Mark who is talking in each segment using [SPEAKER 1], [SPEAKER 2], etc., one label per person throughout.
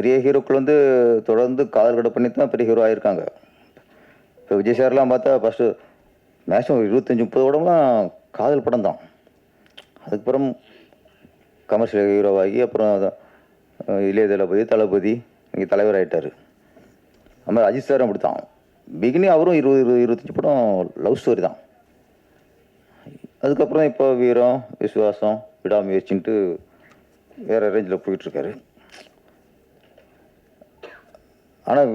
[SPEAKER 1] நிறைய ஹீரோக்கள் வந்து தொடர்ந்து காதல் கடை பண்ணி தான் பெரிய ஹீரோ ஆயிருக்காங்க. இப்போ விஜய் சார்லாம் பார்த்தா ஃபஸ்ட்டு மேக்ஸிமம் இருபத்தஞ்சி முப்பது உடம்புலாம் காதல் படம் தான். அதுக்கப்புறம் கமர்ஷியல் ஹீரோவாகி அப்புறம் இளைய தளபதி தளபதி இங்கே தலைவர் ஆகிட்டார் அது மாதிரி அஜித் சாரும் அப்படி தான் பிகினி அவரும் இருபது இருபது இருபத்தஞ்சி படம் லவ் ஸ்டோரி தான். அதுக்கப்புறம் இப்போ வீரம் விசுவாசம் விடாமுயற்சின்ட்டு வேற ரேஞ்சில் போயிட்டுருக்காரு ஆனால்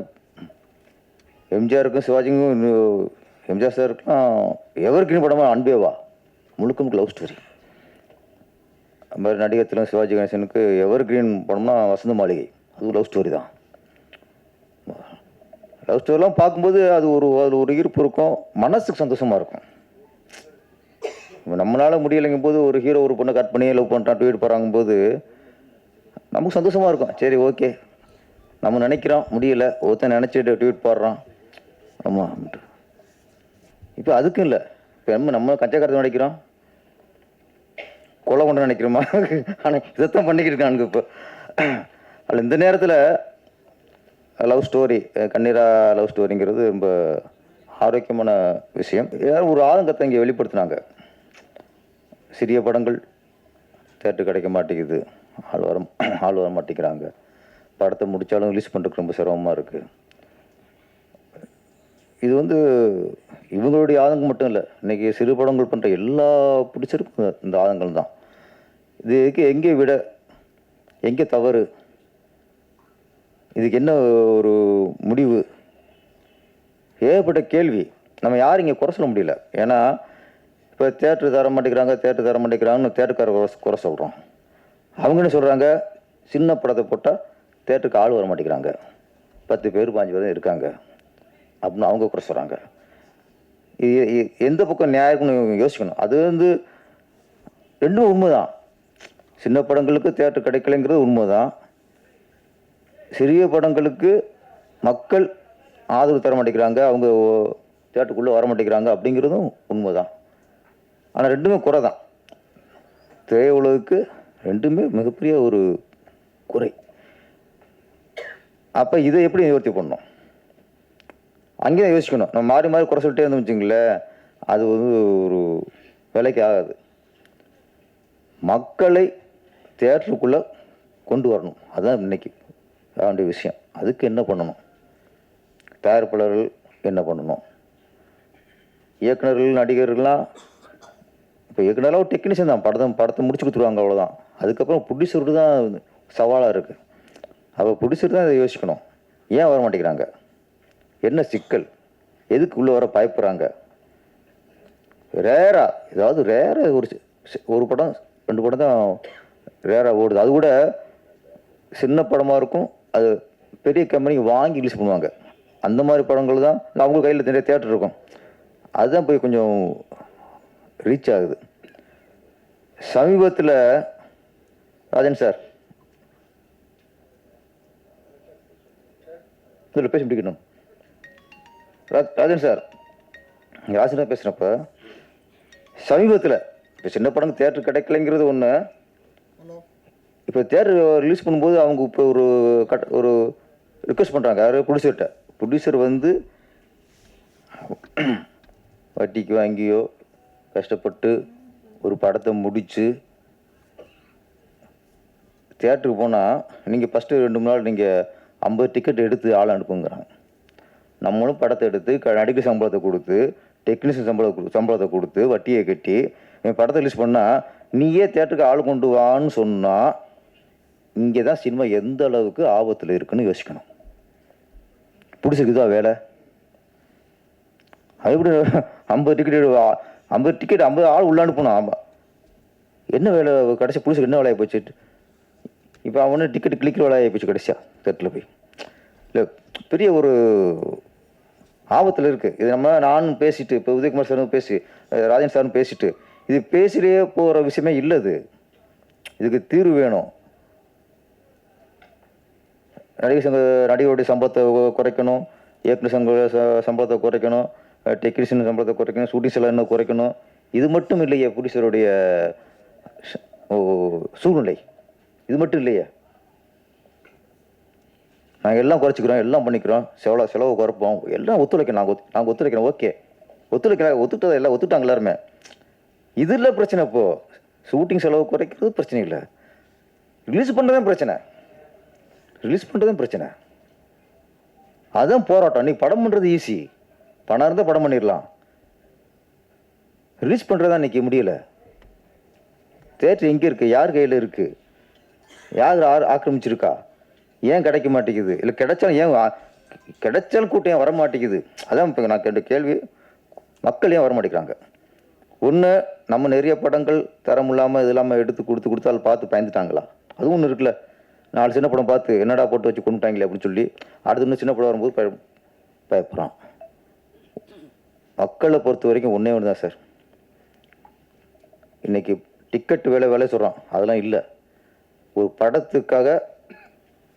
[SPEAKER 1] எம்ஜிஆருக்கும் சிவாஜிக்கும் எம்ஜிஆர் சாருக்கும் எவர் கிரீன் படமாக அன்பேவா முழுக்க முழுக்க லவ் ஸ்டோரி அது மாதிரி நடிகத்திலும் சிவாஜி கணேசனுக்கு எவர் கிரீன் படம்னா வசந்த மாளிகை. அதுவும் லவ் ஸ்டோரி தான். லவ் ஸ்டோரிலாம் பார்க்கும்போது அது ஒரு அதில் ஒரு ஈர்ப்பு இருக்கும். மனசுக்கு சந்தோஷமாக இருக்கும். நம்மளால் நம்மளால முடியலைங்கும் போது ஒரு ஹீரோ ஒரு பொண்ணை கட் பண்ணி லவ் பண்ணுறான் ட்வீட் போகிறாங்க போது நமக்கு சந்தோஷமாக இருக்கும். சரி ஓகே நம்ம நினைக்கிறோம் முடியல. ஒருத்தன் நினச்சிட்டு ட்வீட் போடுறான். ஆமாம் இப்போ அதுக்கும் இல்லை. இப்போ நம்ம நம்ம கச்சக்கரத்தை நினைக்கிறோம். கொலை கொண்டு நினைக்கிறோமா? ஆனால் இதைத்தான் பண்ணிக்கிட்டு இருக்கானுங்க இப்போ. அதில் இந்த நேரத்தில் லவ் ஸ்டோரி கண்ணீரா லவ் ஸ்டோரிங்கிறது ரொம்ப ஆரோக்கியமான விஷயம். யாரும் ஒரு ஆதங்கத்தை இங்கே வெளிப்படுத்தினாங்க. சிறிய படங்கள் தேட்டர் கிடைக்க மாட்டேங்குது. ஆள் வர ஆள் வர மாட்டேங்கிறாங்க. படத்தை முடித்தாலும் ரிலீஸ் பண்ணுறதுக்கு ரொம்ப சிரமமாக இருக்குது இது வந்து இவங்களுடைய ஆதங்கம் மட்டும் இல்லை இன்றைக்கி சிறு படங்கள் பண்ணுற எல்லா பிடிச்சிருக்கும் இந்த ஆதங்கள் தான். இதுக்கு எங்கே விட எங்கே தவறு இதுக்கு என்ன ஒரு முடிவு? ஏகப்பட்ட கேள்வி. நம்ம யாரும் இங்கே குறை சொல்ல முடியல. ஏன்னா இப்போ தேட்டரு தர மாட்டேங்கிறாங்க தேட்டரு தர மாட்டேங்கிறாங்கன்னு தேட்டருக்கார குறை குறை சொல்கிறோம் அவங்க என்ன சொல்கிறாங்க சின்ன படத்தை போட்டால் தேட்டருக்கு ஆள் வர மாட்டேங்கிறாங்க. பத்து பேர் பாஞ்சு பேர் இருக்காங்க. அப்படின்னு அவங்க குறை சொல்கிறாங்க இது எந்த பக்கம் நியாயம்னு யோசிக்கணும். அது வந்து ரெண்டும் உண்மைதான். சின்ன படங்களுக்கு தேட்டர் கிடைக்கலைங்கிறது உண்மைதான். சிறிய படங்களுக்கு மக்கள் ஆதரவு தர மாட்டேங்கிறாங்க. அவங்க தேட்டருக்குள்ளே வர மாட்டேங்கிறாங்க அப்படிங்கிறதும் உண்மைதான். ஆனால் ரெண்டுமே குறை தான் திரையுலகுக்கு ரெண்டுமே மிகப்பெரிய ஒரு குறை. அப்போ இதை எப்படி நிவர்த்தி பண்ணணும்? அங்கேயும் யோசிக்கணும். நம்ம மாறி மாறி குறை சொல்லிட்டே இருந்தோம் வச்சுங்களேன் அது வந்து ஒரு வேலைக்கு ஆகாது. மக்களை தேட்டருக்குள்ளே கொண்டு வரணும். அதுதான் இன்னைக்கு வேண்டிய விஷயம். அதுக்கு என்ன பண்ணணும்? தயாரிப்பாளர்கள் என்ன பண்ணணும்? இயக்குனர்கள் நடிகர்கள்லாம் இப்போ இயக்குனரெலாம் ஒரு டெக்னீஷியன் தான். படத்தை படத்தை முடிச்சு கொடுத்துருவாங்க அவ்வளோதான் அதுக்கப்புறம் ப்ரொடியூசருக்கு தான் சவாலாக இருக்குது அவள் பிடிச்சிட்டு தான் இதை யோசிக்கணும். ஏன் வர மாட்டேங்கிறாங்க? என்ன சிக்கல்? எதுக்கு உள்ளே வர பயப்படுறாங்க ரேரா ஏதாவது ரேராக ஒரு ஒரு படம் ரெண்டு படம் தான் ரேராக ஓடுது. அது கூட சின்ன படமாக இருக்கும். அது பெரிய கம்பெனி வாங்கி ரிலீஸ் பண்ணுவாங்க. அந்த மாதிரி படங்கள் தான் அவங்க கையில் நிறைய தேட்டர் இருக்கும். அதுதான் போய் கொஞ்சம் ரீச் ஆகுது. சமீபத்தில் ராஜன் சார் இதில் பேசி முடிக்கணும் ரா- ராஜன் சார் ராஜனா பேசுகிறப்ப சமீபத்தில் இப்போ சின்ன படம் தேட்டர் கிடைக்கலைங்கிறது ஒன்று இப்போ தேட்டர் ரிலீஸ் பண்ணும்போது அவங்க இப்போ ஒரு கட் ஒரு ரிக்வஸ்ட் பண்ணுறாங்க யார் ப்ரொடியூசர்கிட்ட ப்ரொடியூசர் வந்து வட்டிக்கு வாங்கியோ கஷ்டப்பட்டு ஒரு படத்தை முடித்து தேட்டருக்கு போனால் நீங்கள் ஃபஸ்ட்டு ரெண்டு மூணு நாள் நீங்கள் ஐம்பது டிக்கெட் எடுத்து ஆள் அனுப்புங்கிறாங்க. நம்மளும் படத்தை எடுத்து க- நடிகர் சம்பளத்தை கொடுத்து டெக்னீஷியன் சம்பளம் கொடு- சம்பளத்தை கொடுத்து வட்டியை கட்டி இவன் படத்தை ரிலீஸ் பண்ணால் நீயே தேட்டருக்கு ஆள் கொண்டு வான்னு சொன்னால் இங்கே தான் சினிமா எந்த அளவுக்கு ஆபத்தில் இருக்குன்னு யோசிக்கணும். பிடிச்சிருக்குதா வேலை? அது எப்படி ஐம்பது டிக்கெட் ஐம்பது டிக்கெட் ஐம்பது ஆள் உள்ள அனுப்பணும் ஆமாம் என்ன வேலை கடைசி புதுசுக்கு என்ன வேலையை போச்சு? இப்போ அவனு டிக்கெட் கிளிக்கிற வேலையை போச்சு கடைசியா தேட்டரில் போய். இல்லை பெரிய ஒரு ஆபத்தில் இருக்குது இது நம்ம நானும் பேசிட்டு இப்போ உதயகுமார் சாரும் பேசி ராஜன் சாரும் பேசிட்டு இது பேசிட்டே போகிற விஷயமே இல்லை இது இதுக்கு தீர்வு வேணும். நடிகர் சங்க நடிகருடைய சம்பளத்தை குறைக்கணும். இயக்குனர் சங்க ச- சம்பளத்தை குறைக்கணும். டெக்னீஷியன் சம்பளத்தை குறைக்கணும். ஷூட்டிங் செலவு குறைக்கணும். இது மட்டும் இல்லையே புடிசருடைய சூழ்நிலை. இது மட்டும் இல்லையே. நாங்கள் எல்லாம் குறைச்சிக்கிறோம் எல்லாம் பண்ணிக்கிறோம். செவ்வளோ செலவு குறைப்போம். எல்லாம் ஒத்துழைக்கணும். நாங்கள் ஒத்து நாங்கள் ஒத்துழைக்கணும். ஓகே. ஒத்துழைக்கிறாங்க ஒத்துட்டதை எல்லாம் ஒத்துட்டாங்க எல்லாருமே. இது இல்லை பிரச்சனை இப்போ. ஷூட்டிங் செலவு குறைக்கிறது பிரச்சனை இல்லை. ரிலீஸ் பண்ணுறதும் பிரச்சனை. ரிலீஸ் பண்ணுறதும் பிரச்சனை. அதுதான் போராட்டம். நீ படம் பண்ணுறது ஈஸி பணம் இருந்தால் படம் பண்ணிடலாம் ரிலீஸ் பண்ணுறதா இன்னைக்கு முடியல. தேட்டர் எங்கே இருக்குது யார் கையில் இருக்குது யார் ஆர் ஆக்கிரமிச்சிருக்கா? ஏன் கிடைக்க மாட்டேங்குது? இல்லை கிடைச்சாலும் ஏன் கிடைச்சாலும் கூட்டம் ஏன் வர மாட்டேங்குது அதான் இப்போ நான் கேட்ட கேள்வி. மக்கள் ஏன் வர மாட்டேங்கிறாங்க ஒன்று நம்ம நிறைய படங்கள் தரம் இல்லாமல் இது இல்லாமல் எடுத்து கொடுத்து கொடுத்து அதில் பார்த்து பயந்துட்டாங்களா? அதுவும் ஒன்று இருக்குல்ல. நாலு சின்ன படம் பார்த்து என்னடா போட்டு வச்சு கொண்டுட்டாங்களே அப்படின்னு சொல்லி அடுத்து இன்னும் சின்ன படம் வரும்போது பய பயப்படுறான். மக்களை பொறுத்த வரைக்கும் ஒன்றே ஒன்று தான் சார். இன்றைக்கி டிக்கெட் வேலை வேலை சொல்கிறான் அதெல்லாம் இல்லை. ஒரு படத்துக்காக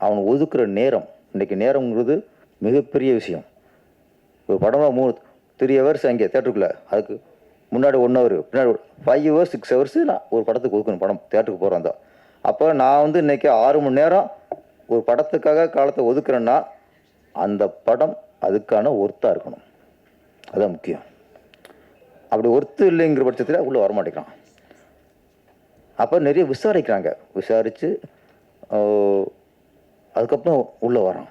[SPEAKER 1] அவன் ஒதுக்குற நேரம் இன்னைக்கு நேரம்ங்கிறது மிகப்பெரிய விஷயம். ஒரு படமாக மூணு த்ரீ ஹவர்ஸ் அங்கே தேட்டருக்குள்ளே அதுக்கு முன்னாடி ஒன் ஹவர் பின்னாடி ஃபைவ் ஹவர்ஸ் சிக்ஸ் ஹவர்ஸ் நான் ஒரு படத்துக்கு ஒதுக்கணும் படம் தேட்டருக்கு போகிறோம் தான். அப்போ நான் வந்து இன்றைக்கி ஆறு மணி நேரம் ஒரு படத்துக்காக காலத்தை ஒதுக்குறேன்னா அந்த படம் அதுக்கான ஒர்த்தாக இருக்கணும். அதுதான் முக்கியம். அப்படி ஒர்த்து இல்லைங்கிற பட்சத்தில் உள்ளே வரமாட்டேங்கிறான். அப்போ நிறைய விசாரிக்கிறாங்க. விசாரித்து அதுக்கப்புறம் உள்ளே வரோம்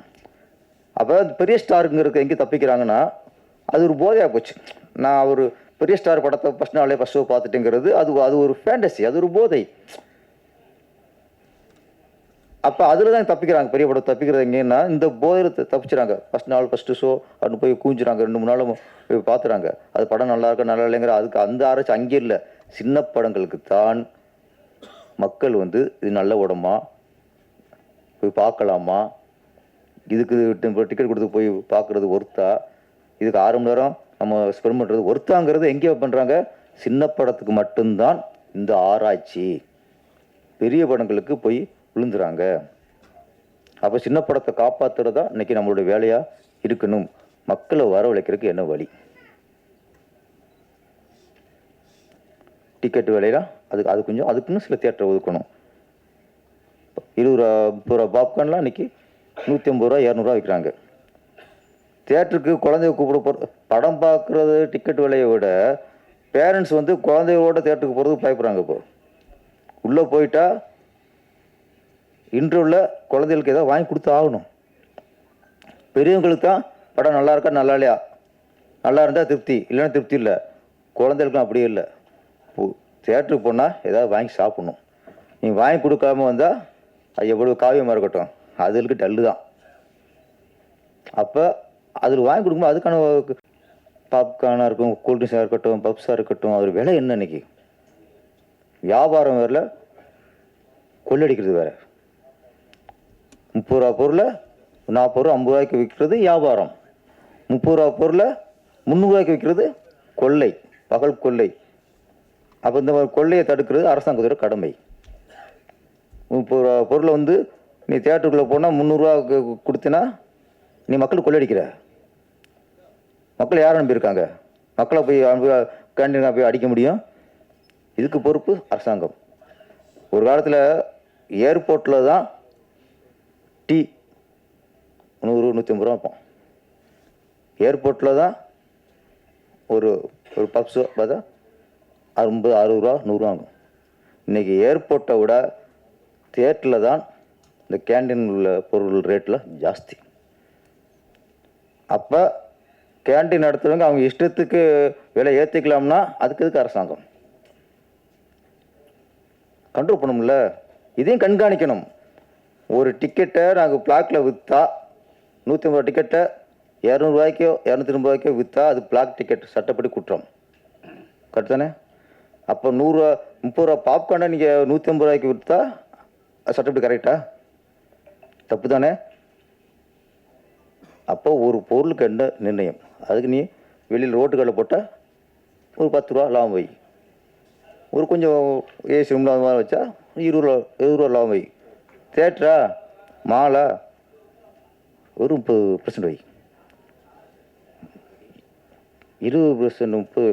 [SPEAKER 1] அப்போ பெரிய ஸ்டாருங்கிறது எங்கே தப்பிக்கிறாங்கன்னா அது ஒரு போதையாக போச்சு. நான் ஒரு பெரிய ஸ்டார் படத்தை ஃபஸ்ட் நாளே ஃபஸ்ட் ஷோ பார்த்துட்டேங்கிறது அது அது ஒரு ஃபேண்டசி அது ஒரு போதை. அப்போ அதில் தான் தப்பிக்கிறாங்க. பெரிய படம் தப்பிக்கிறது எங்கன்னா இந்த போதையில் தப்பிச்சுறாங்க. ஃபஸ்ட் நாள் ஃபஸ்ட்டு ஷோ அப்படின்னு போய் கூஞ்சுறாங்க ரெண்டு மூணு நாளும் போய் பார்த்துறாங்க. அது படம் நல்லா இருக்கா நல்லா இல்லைங்கிற அதுக்கு அந்த ஆராய்ச்சி அங்கே இல்லை. சின்ன படங்களுக்கு தான் மக்கள் வந்து இது நல்ல உடம்பா? போய் பார்க்கலாமா? இதுக்கு டிக்கெட் கொடுத்து போய் பார்க்குறது ஒர்த்தா? இதுக்கு ஆறு மணி நேரம் நம்ம ஸ்பெண்ட் பண்ணுறது ஒர்த்தாங்கிறது எங்கே பண்ணுறாங்க சின்ன படத்துக்கு மட்டும்தான் இந்த ஆராய்ச்சி. பெரிய படங்களுக்கு போய் விழுந்துறாங்க. அப்போ சின்ன படத்தை காப்பாற்றுறதா இன்றைக்கி நம்மளுடைய வேலையாக இருக்கணும். மக்களை வரவழைக்கிறதுக்கு என்ன வழி? டிக்கெட் விலையில அதுக்கு அது கொஞ்சம் அதுக்குன்னு சில தியேட்டர் ஒதுக்கணும். இருபது ரூபா முப்பது ரூபா பாப்கார்ன்லாம் இன்றைக்கி நூற்றி ஐம்பது ரூபா இரநூறுவா விற்கிறாங்க தேட்டருக்கு குழந்தைய கூப்பிட போகிற படம் பார்க்குறது டிக்கெட் விலையை விட பேரண்ட்ஸ் வந்து குழந்தையோட தேட்டருக்கு போகிறதுக்கு பயப்படுறாங்க இப்போ. உள்ளே போயிட்டா இன்டர்வியூவில் குழந்தைகளுக்கு ஏதாவது வாங்கி கொடுத்து ஆகணும். பெரியவங்களுக்கு தான் படம் நல்லா இருக்கா நல்லா இல்லையா? நல்லா இருந்தால் திருப்தி இல்லைன்னா திருப்தி இல்லை. குழந்தைகளுக்கும் அப்படியே இல்லை. தேட்டருக்கு போனால் ஏதாவது வாங்கி சாப்பிடணும். நீ வாங்கி கொடுக்காம வந்தால் அது எவ்வளோ காவியமாக இருக்கட்டும். அதுகளுக்கு டல்லு தான். அப்போ அதில் வாங்கி கொடுக்கும்போது அதுக்கான பாப்கார்னாக இருக்கும் கூல்ட்ரிங்ஸாக இருக்கட்டும் பப்ஸாக இருக்கட்டும் அது விலை என்ன இன்னைக்கு? வியாபாரம் வேறில் கொள்ளடிக்கிறது வேற. முப்பது ரூபா பொருளை நாற்பது ரூபா ஐம்பது ரூபாய்க்கு விற்கிறது வியாபாரம். முப்பது ரூபா பொருளை முந்நூறுரூவாய்க்கு விற்கிறது கொள்ளை பகல் கொள்ளை. அப்போ இந்த மாதிரி கொள்ளையை தடுக்கிறது அரசாங்கத்தோட கடமை. இப்போ பொருளை வந்து நீ தேட்டருக்குள்ளே போனால் முந்நூறுரூவா கொடுத்தினா நீ மக்கள் கொள்ளடிக்கிற மக்கள் யார் அனுப்பியிருக்காங்க மக்களை போய் அனுப்பி கேண்டீனாக போய் அடிக்க முடியும்? இதுக்கு பொறுப்பு அரசாங்கம். ஒரு காலத்தில் ஏர்போர்ட்டில் தான் டீ நூறு நூற்றி ஐம்பது ரூபா வைப்போம் ஏர்போர்ட்டில் தான் ஒரு ஒரு பப்ஸோ பார்த்தா ஐம்பது அறுபது ரூபா நூறுரூவா ஆகும் இன்றைக்கி ஏர்போர்ட்டை விட தேட்டரில் தான் இந்த கேண்டீன் உள்ள பொருள் ரேட்டில் ஜாஸ்தி. அப்போ கேண்டீன் நடத்துறவங்க அவங்க இஷ்டத்துக்கு விலை ஏற்றிக்கலாம்னா அதுக்கு இதுக்கு அரசாங்கம்? கண்ட்ரோல் பண்ணும்ல இதையும் கண்காணிக்கணும். ஒரு டிக்கெட்டை நாங்கள் பிளாக்கில் விற்றா நூற்றி ஐம்பது டிக்கெட்டை இரநூறுவாய்க்கோ இரநூத்தி ஐம்பது ரூபாய்க்கோ விற்றா அது பிளாக் டிக்கெட் சட்டப்படி குற்றம். கரெக்ட் தானே? அப்போ நூறுரூவா முப்பது ரூபா பாப்கார்னை நீங்கள் நூற்றி ஐம்பது ரூபாய்க்கு விற்றா அது சட்டப்படி கரெக்டா தப்பு தானே அப்போ ஒரு பொருளுக்கு என்ன நிர்ணயம்? அதுக்கு நீ வெளியில் ரோட்டுகளில் போட்டால் ஒரு பத்து ரூபா லாபம் வை. ஒரு கொஞ்சம் ஏசி ரூமில் அந்த மாதிரி வச்சா இருபது ரூபா இருபது ரூபா லாபம் வை. தேட்டரா மாலா ஒரு முப்பது பர்சன்ட் வை. இருபது பர்சன்ட் முப்பது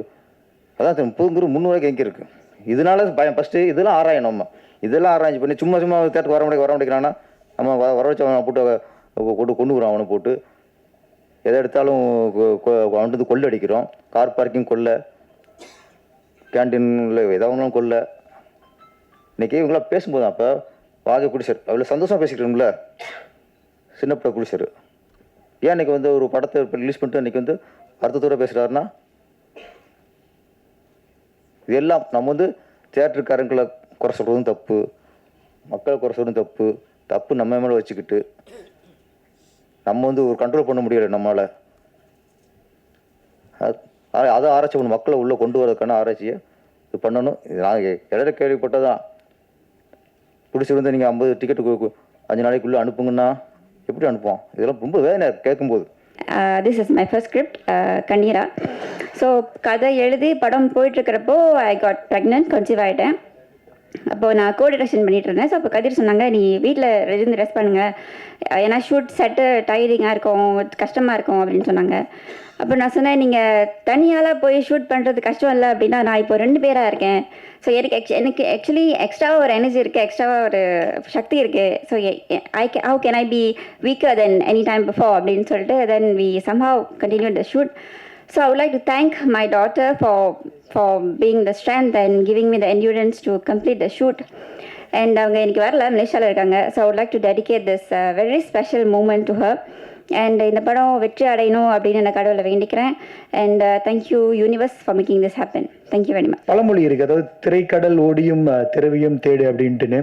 [SPEAKER 1] அதான் சார் முப்பதுங்கிற முந்நூறுவாய்க்கு எங்கே இருக்குது இதனால பயம் ஃபஸ்ட்டு இதெல்லாம் ஆராயணும் நம்ம. இதெல்லாம் ஆராய்ச்சி பண்ணி சும்மா சும்மா தேட்டர் வர முடியாது வர முடிக்கிறான்னா நம்ம வர வச்சு அவனை போட்டு கொண்டு கொண்டு வரோம் அவனை போட்டு. எதை எடுத்தாலும் கொ- வந்து கொள்ளை அடிக்கிறோம். கார் பார்க்கிங் கொள்ளை. கேன்டீனில் எதாவது கொள்ளை. இன்றைக்கி இவங்களாம் பேசும்போது அப்போ வாகை குடிசர் அவ்வளோ சந்தோஷமாக பேசிக்கிறோம்ல சின்ன பிள்ளை ஏன் இன்னைக்கு வந்து ஒரு படத்தை ரிலீஸ் பண்ணிட்டு இன்றைக்கி வந்து அர்த்தத்தோட பேசுகிறாருன்னா இது எல்லாம் நம்ம வந்து தேட்டருக்காரங்களை குறை சொல்கிறதும் தப்பு மக்களை குறை சொல்கிறதும் தப்பு தப்பு நம்ம மேலே வச்சுக்கிட்டு நம்ம வந்து ஒரு கண்ட்ரோல் பண்ண முடியலை நம்மளால் அது- அதை ஆராய்ச்சி பண்ணணும் மக்களை உள்ளே கொண்டு வரதுக்கான ஆராய்ச்சியை இது பண்ணணும். இது நான் இடையில கேள்விப்பட்டதான். பிடிச்சிருந்து நீங்கள் ஐம்பது டிக்கெட்டு அஞ்சு நாளைக்குள்ளே அனுப்புங்கன்னா எப்படி அனுப்புவோம் இதெல்லாம் ரொம்ப வேதனை கேட்கும்போது.
[SPEAKER 2] This is my first script Kanneera so கதை எழுதி படம் போயிட்டுருக்கிறப்போ ஐ காட் ப்ரெக்னென்ட் கன்சீவ் ஆகிட்டேன் அப்போது நான் கோ டிரெக்ஷன் பண்ணிட்டு இருந்தேன். ஸோ அப்போ கதிர் சொன்னாங்க நீ வீட்டில் இருந்து ரெஸ்ட் பண்ணுங்க. ஏன்னா ஷூட் செட்டு டயரிங்காக இருக்கும். கஷ்டமாக இருக்கும் அப்படின்னு சொன்னாங்க. அப்போ நான் சொன்னேன் நீங்கள் தனியாலாம் போய் ஷூட் பண்ணுறது கஷ்டம் இல்லை அப்படின்னா நான் இப்போ ரெண்டு பேராக இருக்கேன். ஸோ எனக்கு எனக்கு ஆக்சுவலி எக்ஸ்ட்ராவாக ஒரு எனர்ஜி இருக்குது எக்ஸ்ட்ராவாக ஒரு சக்தி இருக்கு so I K how can I be weaker than any time before அப்படின்னு சொல்லிட்டு then we somehow continue the shoot so I would like to thank my daughter for for being the strength and giving me the endurance to complete the shoot and அவங்க எனக்கு வரல மலேசியாவில் இருக்காங்க so I would like to dedicate this very special moment to her and இந்த படம் வெற்றி அடையணும் அப்படின்னு நான் கடவுளை வேண்டிக்கிறேன். And thank you universe for making this happen thank you very much
[SPEAKER 3] பழமொழி இருக்கு. அதாவது திரைக்கடல் ஓடியும் திரவியும் திரவியம் தேடு அப்படின்ட்டுன்னு.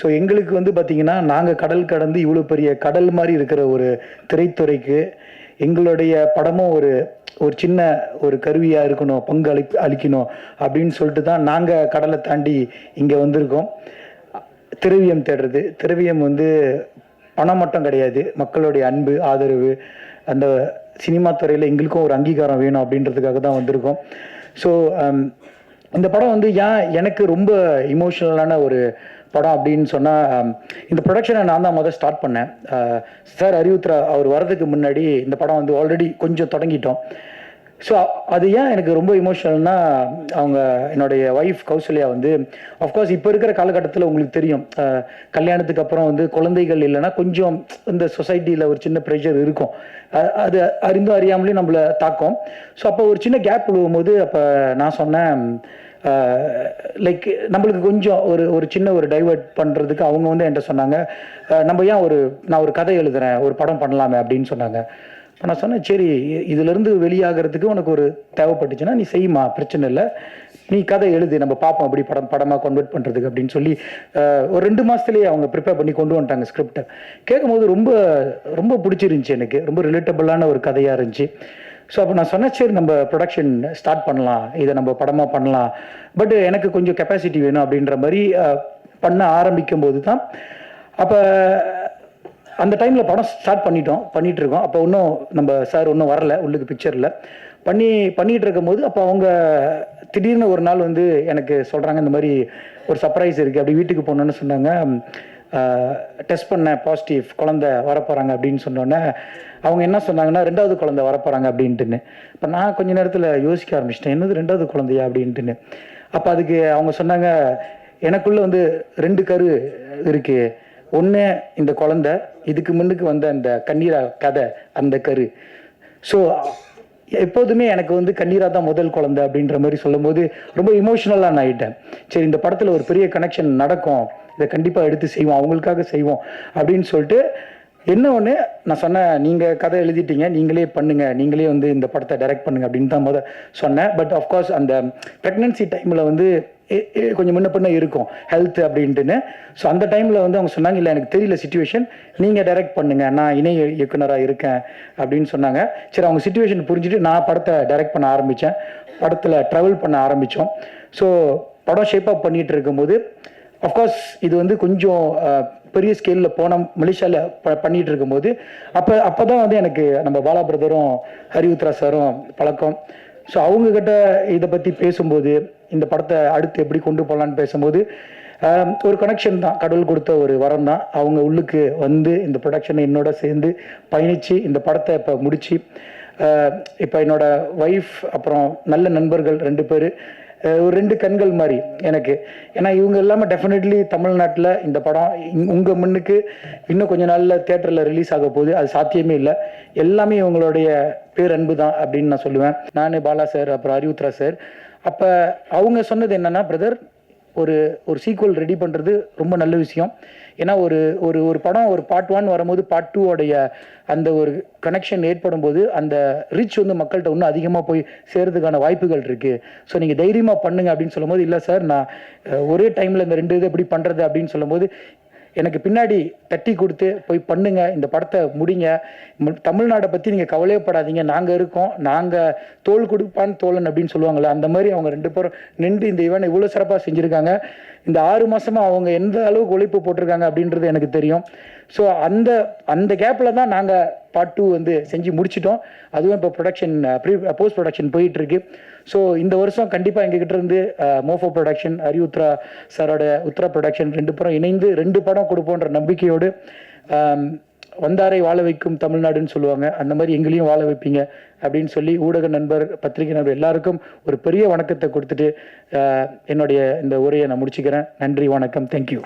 [SPEAKER 3] ஸோ எங்களுக்கு வந்து பார்த்தீங்கன்னா நாங்கள் கடல் கடந்து இவ்வளோ பெரிய கடல் மாதிரி இருக்கிற ஒரு திரைத்துறைக்கு எங்களுடைய படமும் ஒரு ஒரு சின்ன ஒரு கருவியாக இருக்கணும் பங்கு அளி அளிக்கணும் அப்படின்னு சொல்லிட்டு தான் நாங்கள் கடலை தாண்டி இங்கே வந்திருக்கோம். திரவியம் தேடுறது. திரவியம் வந்து பணம் மட்டும் கிடையாது. மக்களுடைய அன்பு ஆதரவு அந்த சினிமா துறையில் எங்களுக்கும் ஒரு அங்கீகாரம் வேணும் அப்படின்றதுக்காக தான் வந்திருக்கோம். ஸோ um, இந்த படம் வந்து ஏன் எனக்கு ரொம்ப இமோஷனலான ஒரு படம் அப்படின்னு சொன்னால் um, இந்த ப்ரொடக்ஷனை நான் தான் முதல் ஸ்டார்ட் பண்ணேன். Uh, சார் அறிவுத்ரா அவர் வரதுக்கு முன்னாடி இந்த படம் வந்து ஆல்ரெடி கொஞ்சம் தொடங்கிட்டோம். ஸோ அது ஏன் எனக்கு ரொம்ப இமோஷனல்னா அவங்க என்னுடைய ஒய்ஃப் கௌசல்யா வந்து அஃப்கோர்ஸ் இப்போ இருக்கிற காலகட்டத்தில் உங்களுக்கு தெரியும். கல்யாணத்துக்கு அப்புறம் வந்து குழந்தைகள் இல்லைன்னா கொஞ்சம் இந்த சொசைட்டியில் ஒரு சின்ன ப்ரெஷர் இருக்கும். அது அறிந்தும் அறியாமலேயும் நம்மளை தாக்கும். ஸோ அப்போ ஒரு சின்ன கேப் விழுவும்போது அப்போ நான் சொன்னேன் லைக் நம்மளுக்கு கொஞ்சம் ஒரு ஒரு சின்ன ஒரு டைவர்ட் பண்ணுறதுக்கு அவங்க வந்து என்கிட்ட சொன்னாங்க நம்ம ஏன் ஒரு நான் ஒரு கதை எழுதுறேன் ஒரு படம் பண்ணலாமே அப்படின்னு சொன்னாங்க. அப்ப நான் சொன்னேன் சரி இதுலேருந்து வெளியாகிறதுக்கு உனக்கு ஒரு தேவைப்பட்டுச்சுன்னா நீ செய்யுமா பிரச்சனை இல்லை. நீ கதை எழுது நம்ம பார்ப்போம் அப்படி படம் படமாக கன்வெர்ட் பண்ணுறதுக்கு அப்படின்னு சொல்லி ஒரு ரெண்டு மாதத்துலேயே அவங்க ப்ரிப்பேர் பண்ணி கொண்டு வந்துட்டாங்க ஸ்கிரிப்டை கேட்கும்போது ரொம்ப ரொம்ப பிடிச்சிருந்துச்சி எனக்கு. ரொம்ப ரிலேட்டபிளான ஒரு கதையாக இருந்துச்சு. ஸோ அப்போ நான் சொன்னேன் சரி நம்ம ப்ரொடக்ஷன் ஸ்டார்ட் பண்ணலாம் இதை நம்ம படமாக பண்ணலாம். பட் எனக்கு கொஞ்சம் கெப்பாசிட்டி வேணும் அப்படின்ற மாதிரி பண்ண ஆரம்பிக்கும் போது தான் அப்போ அந்த டைமில் படம் ஸ்டார்ட் பண்ணிட்டோம் பண்ணிட்டு இருக்கோம் அப்போ இன்னும் நம்ம சார் இன்னும் வரல உள்ளுக்கு பிக்சரில் பண்ணி பண்ணிட்டு இருக்கும்போது அப்போ அவங்க திடீர்னு ஒரு நாள் வந்து எனக்கு சொல்கிறாங்க இந்த மாதிரி ஒரு சர்ப்ரைஸ் இருக்குது அப்படி வீட்டுக்கு போகணுன்னு சொன்னாங்க. டெஸ்ட் பண்ண பாசிட்டிவ் குழந்தை வரப்போகிறாங்க அப்படின்னு சொன்னோன்னே அவங்க என்ன சொன்னாங்கன்னா ரெண்டாவது குழந்தை வரப்போகிறாங்க அப்படின்ட்டுன்னு. இப்போ நான் கொஞ்ச நேரத்தில் யோசிக்க ஆரம்பிச்சிட்டேன் என்னது ரெண்டாவது குழந்தையா அப்படின்ட்டுன்னு. அப்போ அதுக்கு அவங்க சொன்னாங்க எனக்குள்ளே வந்து ரெண்டு கரு இருக்குது ஒன்று இந்த குழந்தை இதுக்கு முன்னுக்கு வந்த அந்த கண்ணீரா கதை அந்த கரு. ஸோ எப்போதுமே எனக்கு வந்து கண்ணீரா தான் முதல் குழந்தை அப்படின்ற மாதிரி சொல்லும்போது ரொம்ப இமோஷனலாக நான் ஆகிட்டேன் சரி இந்த படத்தில் ஒரு பெரிய கனெக்ஷன் நடக்கும். இதை கண்டிப்பாக எடுத்து செய்வோம் அவங்களுக்காக செய்வோம் அப்படின்னு சொல்லிட்டு என்ன ஒன்று நான் சொன்னேன் நீங்கள் கதை எழுதிட்டீங்க நீங்களே பண்ணுங்கள் நீங்களே வந்து இந்த படத்தை டைரக்ட் பண்ணுங்க அப்படின்னு தான் முத சொன்னேன். பட் ஆஃப்கோர்ஸ் அந்த ப்ரெக்னன்சி டைமில் வந்து கொஞ்சம் முன்ன பின்ன இருக்கும். ஹெல்த் அப்படின்ட்டுன்னு. ஸோ அந்த டைமில் வந்து அவங்க சொன்னாங்க இல்லை எனக்கு தெரியல சுச்சுவேஷன் நீங்கள் டைரக்ட் பண்ணுங்கள் நான் இணை இயக்குனராக இருக்கேன். அப்படின்னு சொன்னாங்க. சரி அவங்க சுச்சுவேஷன் புரிஞ்சுட்டு நான் படத்தை டைரக்ட் பண்ண ஆரம்பித்தேன் படத்தில் ட்ராவல் பண்ண ஆரம்பித்தோம் ஸோ படம் ஷேப் அப் பண்ணிகிட்டு இருக்கும்போது அஃப்கோர்ஸ் இது வந்து கொஞ்சம் பெரிய ஸ்கேலில் போன மலேசியாவில் ப பண்ணிகிட்டு இருக்கும்போது அப்போ அப்போ தான் வந்து எனக்கு நம்ம பாலா பிரதரும் ஹரிவுத்ரா சாரும் பழக்கம். ஸோ அவங்கக்கிட்ட இதை பற்றி பேசும்போது இந்த படத்தை அடுத்து எப்படி கொண்டு போகலான்னு பேசும்போது ஒரு கனெக்ஷன் தான். கடவுள் கொடுத்த ஒரு வரம் தான். அவங்க உள்ளுக்கு வந்து இந்த ப்ரொடக்ஷனை என்னோட சேர்ந்து பயணித்து இந்த படத்தை இப்போ முடித்து இப்போ என்னோட ஒய்ஃப் அப்புறம் நல்ல நண்பர்கள் ரெண்டு பேர் ஒரு ரெண்டு கண்கள் மாதிரி எனக்கு. ஏன்னா இவங்க இல்லாமல் டெஃபினெட்லி தமிழ்நாட்டில் இந்த படம் இங்- உங்க முன்னுக்கு இன்னும் கொஞ்ச நாளில் தேட்டரில் ரிலீஸ் ஆக போகுது. அது சாத்தியமே இல்லை. எல்லாமே இவங்களுடைய பேரன்பு தான் அப்படின்னு நான் சொல்லுவேன். நான் பாலா சார் அப்புறம் அரியுத்ரா சார். அப்போ அவங்க சொன்னது என்னன்னா பிரதர் ஒரு ஒரு சீக்வல் ரெடி பண்ணுறது ரொம்ப நல்ல விஷயம். ஏன்னா ஒரு ஒரு ஒரு படம் ஒரு பார்ட் ஒன் வரும்போது பார்ட் டூவோடைய அந்த ஒரு கனெக்ஷன் ஏற்படும் போது அந்த ரிச் வந்து மக்கள்கிட்ட இன்னும் அதிகமாக போய் சேர்றதுக்கான வாய்ப்புகள் இருக்குது ஸோ நீங்கள் தைரியமாக பண்ணுங்க அப்படின்னு சொல்லும்போது இல்லை சார் நான் ஒரே டைமில் இந்த ரெண்டு இது எப்படி பண்ணுறது அப்படின்னு சொல்லும்போது எனக்கு பின்னாடி தட்டி கொடுத்து போய் பண்ணுங்க இந்த படத்தை முடிங்க. தமிழ்நாடை பற்றி நீங்கள் கவலையப்படாதீங்க நாங்கள் இருக்கோம். நாங்கள் தோல் கொடுப்பான் தோழன் அப்படின்னு சொல்லுவாங்கள்ல அந்த மாதிரி அவங்க ரெண்டு பேரும் நின்று இந்த ஈவெண்ட் இவ்வளோ சிறப்பாக செஞ்சுருக்காங்க. இந்த ஆறு மாதமாக அவங்க எந்த அளவுக்கு உழைப்பு போட்டிருக்காங்க அப்படின்றது எனக்கு தெரியும். ஸோ அந்த அந்த கேப்பில் தான் நாங்கள் பார்ட் டூ வந்து செஞ்சு முடிச்சிட்டோம். அதுவும் இப்போ ப்ரொடக்ஷன் ப்ரீ போஸ்ட் ப்ரொடக்ஷன் போயிட்டு இருக்கு ஸோ இந்த வருஷம் கண்டிப்பாக எங்ககிட்ட இருந்து மோஃபோ ப்ரொடக்ஷன் ஹரி உத்ரா சாரோட உத்ரா ப்ரொடக்ஷன் ரெண்டு படம் இணைந்து ரெண்டு படம் கொடுப்போன்ற நம்பிக்கையோடு வந்தாரை வாழ வைக்கும் தமிழ்நாடுன்னு சொல்லுவாங்க. அந்த மாதிரி எங்களையும் வாழ வைப்பீங்க அப்படின்னு சொல்லி ஊடக நண்பர் பத்திரிகை நண்பர் எல்லாருக்கும் ஒரு பெரிய வணக்கத்தை கொடுத்துட்டு என்னுடைய இந்த உரையை நான் முடிச்சுக்கிறேன். நன்றி வணக்கம். தேங்க்யூ